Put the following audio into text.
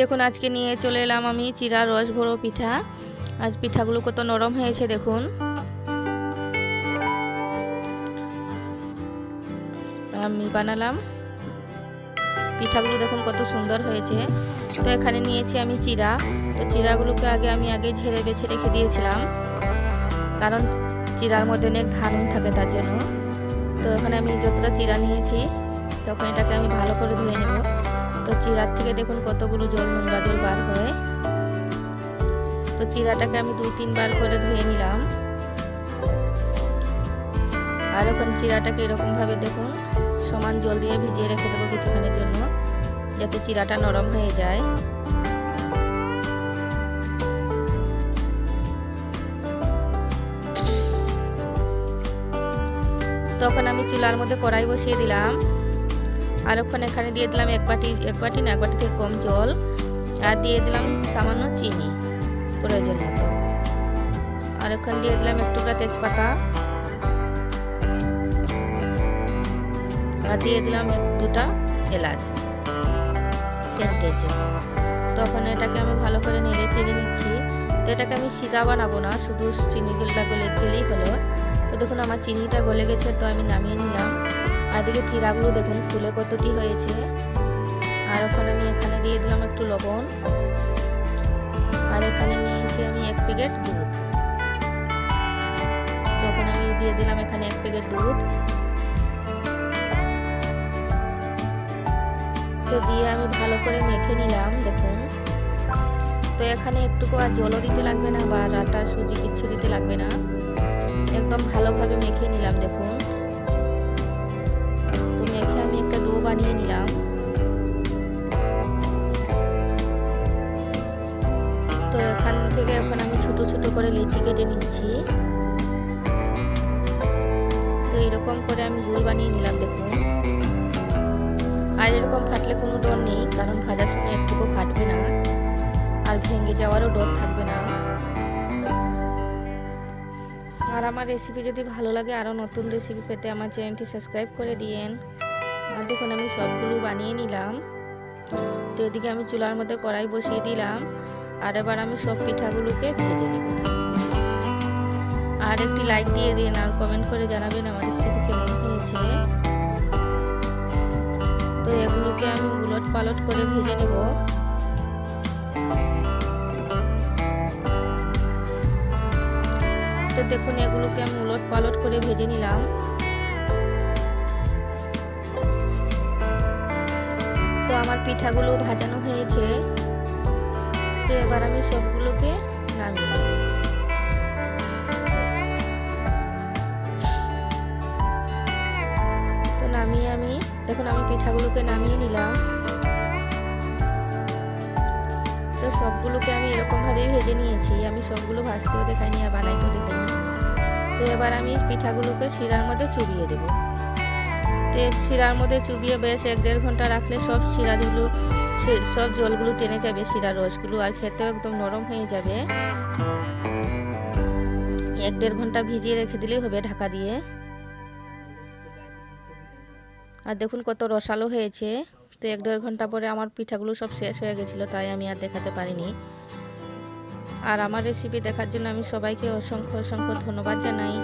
দেখুন, আজকে নিয়ে চলে এলাম আমি চিরা রস ভরো পিঠা। আজ পিঠাগুলো কত নরম হয়েছে, দেখুন। আমি বানালাম। পিঠাগুলো দেখুন, কত সুন্দর হয়েছে। তো এখানে নিয়েছি আমি চিরা। তো চিরাগুলোকে আগে আমি আগে ঝেড়ে বেছে রেখে দিয়েছিলাম। কারণ চিরার মধ্যে অনেক ধান থাকে তার জন্য। তো এখানে আমি যতটা চিরা নিয়েছি, তখন এটাকে আমি ভালো করে ধুয়ে নেব। তো চিরার থেকে দেখুন কতগুলো জল নোংরা জল বার হয়। তো চিরাটাকে আমি দুই তিনবার করে ধুয়ে নিলাম। আর ওখানে চিরাটাকে এরকমভাবে দেখুন, সমান জল দিয়ে ভিজিয়ে রেখে দেবো কিছুক্ষণের জন্য, যাতে চিরাটা নরম হয়ে যায়। তখন আমি চুলার মধ্যে কড়াই বসিয়ে দিলাম। আর ওখানে এখানে দিয়ে দিলাম এক বাটি এক বাটি না, এক বাটি থেকে কম জল। আর দিয়ে দিলাম সামান্য চিনি, প্রয়োজন মতো। আর ওখানে দিয়ে দিলাম এক টুকরা তেজপাতা। আর দিয়ে দিলাম এক দুটা এলাচ সেন্টের জন্য তখন এটাকে আমি ভালো করে নেড়ে চেড়ে নিচ্ছি। তো এটাকে আমি সিধা বানাবো না, শুধু চিনি গুলটা গলে গেলেই হলো। তো দেখুন, আমার চিনিটা গলে গেছে, তো আমি নামিয়ে নিলাম। আর চিরাগুলো দেখুন, ফুলে কতটি হয়েছে। আর ওখানে আমি এখানে দিয়ে দিলাম একটু লবণ। আর এখানে নিয়েছি আমি এক প্যাকেট দুধ। তখন আমি দিয়ে দিলাম এখানে এক প্যাকেট দুধ। তো দিয়ে আমি ভালো করে মেখে নিলাম, দেখুন। তো এখানে একটুকু আর জলও দিতে লাগবে না বা আটা সুজি কিচ্ছু দিতে লাগবে না। একদম ভালোভাবে মেখে নিলাম, দেখুন। করে লিচি কেটে নিচ্ছি। তো এরকম করে আমি গুল বানিয়ে নিলাম দেখুন। আর এরকম ফাটলে কোনো ডর নেই, কারণ ভাজার সময় একটুকু ফাটবে না। আর ভেঙে যাওয়ারও ডর থাকবে না। আর আমার রেসিপি যদি ভালো লাগে, আরও নতুন রেসিপি পেতে আমার চ্যানেলটি সাবস্ক্রাইব করে দিয়েন। আর দেখুন, আমি সবগুলো বানিয়ে নিলাম। তো এদিকে আমি চুলার মধ্যে কড়াই বসিয়ে দিলাম, আর এবার আমি সব পিঠাগুলোকে ভেজে নেব। আর একটি লাইক দিয়ে দিন, আর কমেন্ট করে জানাবেন আমার রেসিপি কেমন হয়েছে। তো এগুলোকে আমি উলট পালট করে ভেজে নেব। তো দেখুন, এগুলোকে আমি উলট পালট করে ভেজে নিলাম। আমার পিঠাগুলো ভাজানো হয়েছে। তো এবার আমি সবগুলোকে নামিয়ে নেব। তো নামিয়ে আমি, দেখুন আমি পিঠাগুলোকে নামিয়ে নিলাম। তো সবগুলোকে আমি এরকমভাবেই ভেজে নিয়েছি। আমি সবগুলো ভাজতেও দেখাইনি আর বানাইতেও দেখাইনি। তো এবার আমি পিঠাগুলোকে শিরার মধ্যে চুবিয়ে দেবো। শিরার মধ্যে চুবিয়ে বেশ এক দেড় ঘণ্টা রাখলে সব শিরাগুলো সব জলগুলো টেনে যাবে শিরার রসগুলো আর খেতেও একদম নরম হয়ে যাবে। এক দেড় ঘণ্টা ভিজিয়ে রেখে দিলেই হবে ঢাকা দিয়ে। আর দেখুন কত রসালো হয়েছে। তো এক দেড় ঘণ্টা পরে আমার পিঠাগুলো সব শেষ হয়ে গেছিল, তাই আমি আর দেখাতে পারিনি। আর আমার রেসিপি দেখার জন্য আমি সবাইকে অসংখ্য অসংখ্য ধন্যবাদ জানাই।